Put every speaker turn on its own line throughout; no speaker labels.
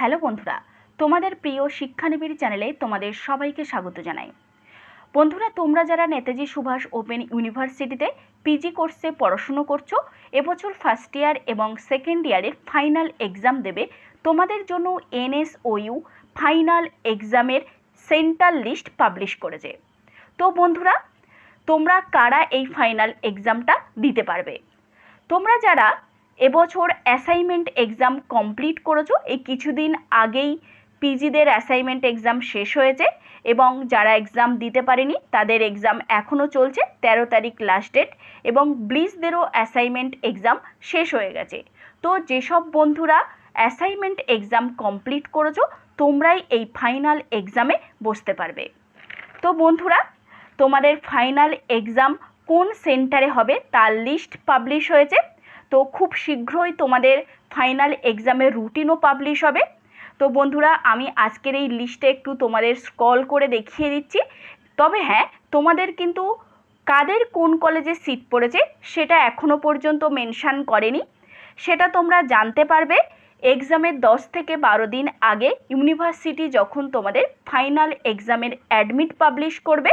Hello বন্ধুরা, তোমাদের প্রিয় শিক্ষানিবিড় চ্যানেলে তোমাদের সবাইকে স্বাগত জানাই। বন্ধুরা, তোমরা যারা নেতাজি সুভাষ ওপেন ইউনিভার্সিটিতে পিজি কোর্সে পড়াশুনো করছ, এবছর ফার্স্ট ইয়ার এবং সেকেন্ড ইয়ারের ফাইনাল এক্সাম দেবে, তোমাদের জন্য এনএসওইউ ফাইনাল এক্সামের সেন্টার লিস্ট পাবলিশ করেছে। তো বন্ধুরা, তোমরা কারা এই ফাইনাল এক্সামটা দিতে পারবে? তোমরা যারা এবছর অ্যাসাইনমেন্ট এক্সাম কমপ্লিট করেছ। এই কিছুদিন আগেই পিজিদের অ্যাসাইনমেন্ট এক্সাম শেষ হয়েছে এবং যারা এক্সাম দিতে পারেনি, তাদের এক্সাম এখনও চলছে, তেরো তারিখ লাস্ট ডেট এবং ব্লিজদেরও অ্যাসাইনমেন্ট এক্সাম শেষ হয়ে গেছে। তো যেসব বন্ধুরা অ্যাসাইনমেন্ট এক্সাম কমপ্লিট করেছ, তোমরাই এই ফাইনাল এক্সামে বসতে পারবে। তো বন্ধুরা, তোমাদের ফাইনাল এক্সাম কোন সেন্টারে হবে, তার লিস্ট পাবলিশ হয়েছে। তো খুব শীঘ্রই তোমাদের ফাইনাল এক্সামের রুটিনও পাবলিশ হবে। তো বন্ধুরা, আমি আজকের এই লিস্টে একটু তোমাদের স্কল করে দেখিয়ে দিচ্ছি। তবে হ্যাঁ তোমাদের কিন্তু কাদের কোন কলেজে সিট পড়েছে সেটা এখনও পর্যন্ত মেনশান করেনি। সেটা তোমরা জানতে পারবে এক্সামের দশ থেকে বারো দিন আগে ইউনিভার্সিটি যখন তোমাদের ফাইনাল এক্সামের অ্যাডমিট পাবলিশ করবে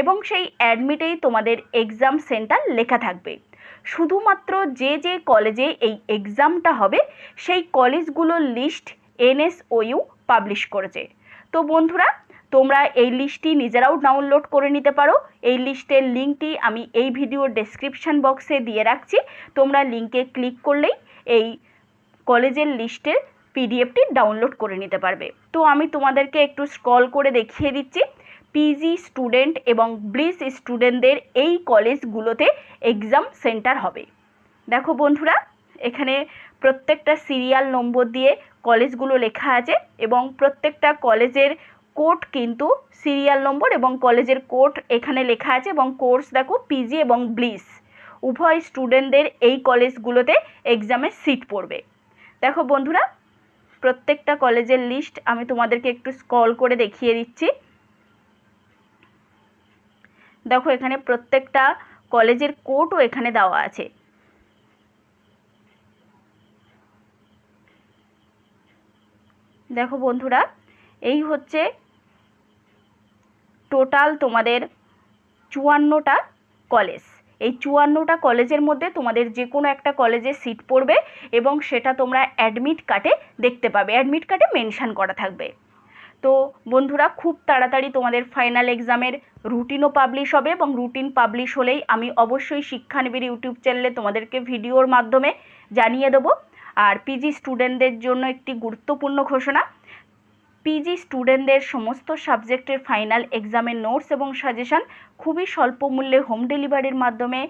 এবং সেই অ্যাডমিটেই তোমাদের এক্সাম সেন্টার লেখা থাকবে। শুধুমাত্র যে যে কলেজে এই এক্সামটা হবে, সেই কলেজগুলোর লিস্ট এনএসওইউ পাবলিশ করেছে। তো বন্ধুরা, তোমরা এই লিস্টটি নিজেরাও ডাউনলোড করে নিতে পারো। এই লিস্টের লিঙ্কটি আমি এই ভিডিওর ডেসক্রিপশান বক্সে দিয়ে রাখছি। তোমরা লিঙ্কে ক্লিক করলেই এই কলেজের লিস্টের পিডিএফটি ডাউনলোড করে নিতে পারবে। তো আমি তোমাদেরকে একটু স্ক্রল করে দেখিয়ে দিচ্ছি। পিজি স্টুডেন্ট এবং ব্লিস স্টুডেন্টদের এই কলেজগুলোতে এক্সাম সেন্টার হবে। দেখো বন্ধুরা, এখানে প্রত্যেকটা সিরিয়াল নম্বর দিয়ে কলেজগুলো লেখা আছে এবং প্রত্যেকটা কলেজের কোড কিন্তু সিরিয়াল নম্বর এবং কলেজের কোড এখানে লেখা আছে এবং কোর্স দেখো পিজি এবং ব্লিস উভয় স্টুডেন্টদের এই কলেজগুলোতে এক্সামে সিট পড়বে। দেখো বন্ধুরা, প্রত্যেকটা কলেজের লিস্ট আমি তোমাদেরকে একটু স্কল করে দেখিয়ে দিচ্ছি। দেখো এখানে প্রত্যেকটা কলেজের কোডও এখানে দেওয়া আছে। দেখো বন্ধুরা, এই হচ্ছে টোটাল তোমাদের চুয়ান্নটা কলেজ এই চুয়ান্নটা কলেজের মধ্যে তোমাদের যে কোনো একটা কলেজে সিট পড়বে এবং সেটা তোমরা অ্যাডমিট কার্ডে দেখতে পাবে। অ্যাডমিট কার্ডে মেনশান করা থাকবে। তো বন্ধুরা, খুব তাড়াতাড়ি তোমাদের ফাইনাল এক্সামের রুটিনও পাবলিশ হবে এবং রুটিন পাবলিশ হলেই আমি অবশ্যই শিক্ষানবীর ইউটিউব চ্যানেলে তোমাদেরকে ভিডিওর মাধ্যমে জানিয়ে দেবো। আর পিজি স্টুডেন্টদের জন্য একটি গুরুত্বপূর্ণ ঘোষণা পিজি স্টুডেন্টদের সমস্ত সাবজেক্টের ফাইনাল এক্সামের নোটস এবং সাজেশান খুবই স্বল্প মূল্যে হোম ডেলিভারির মাধ্যমে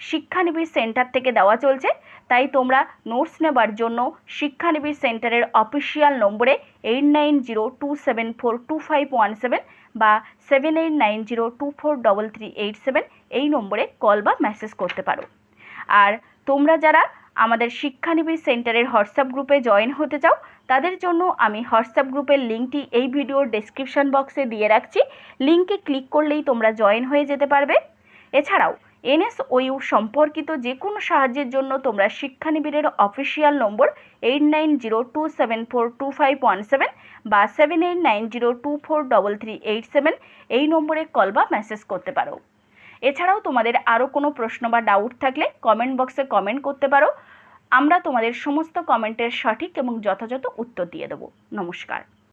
শিক্ষানিবিড় সেন্টার থেকে দেওয়া চলছে। তাই তোমরা নোটস নেবার জন্য শিক্ষানিবিড় সেন্টারের অফিসিয়াল নম্বরে eight nine zero two seven four two five one seven বা seven eight nine zero two four double three eight seven এই নম্বরে কল বা মেসেজ করতে পারো। আর তোমরা যারা আমাদের শিক্ষানিবিড় সেন্টারের হোয়াটসঅ্যাপ গ্রুপে জয়েন হতে চাও, তাদের জন্য আমি হোয়াটসঅ্যাপ গ্রুপের লিঙ্কটি এই ভিডিওর ডেসক্রিপশন বক্সে দিয়ে রাখছি। লিঙ্কে ক্লিক করলেই তোমরা জয়েন হয়ে যেতে পারবে। এছাড়াও, এনএসওইউ সম্পর্কিত যে কোনো সাহায্যের জন্য তোমরা শিক্ষানিবিড়ের official number eight nine zero two seven four two five one seven বা seven eight nine zero two four double three eight seven এই নম্বরে কল বা মেসেজ করতে পারো। এছাড়াও তোমাদের আরও কোনো প্রশ্ন বা ডাউট থাকলে কমেন্ট বক্সে কমেন্ট করতে পারো। আমরা তোমাদের সমস্ত কমেন্টের সঠিক এবং যথাযথ উত্তর দিয়ে দেবো। নমস্কার।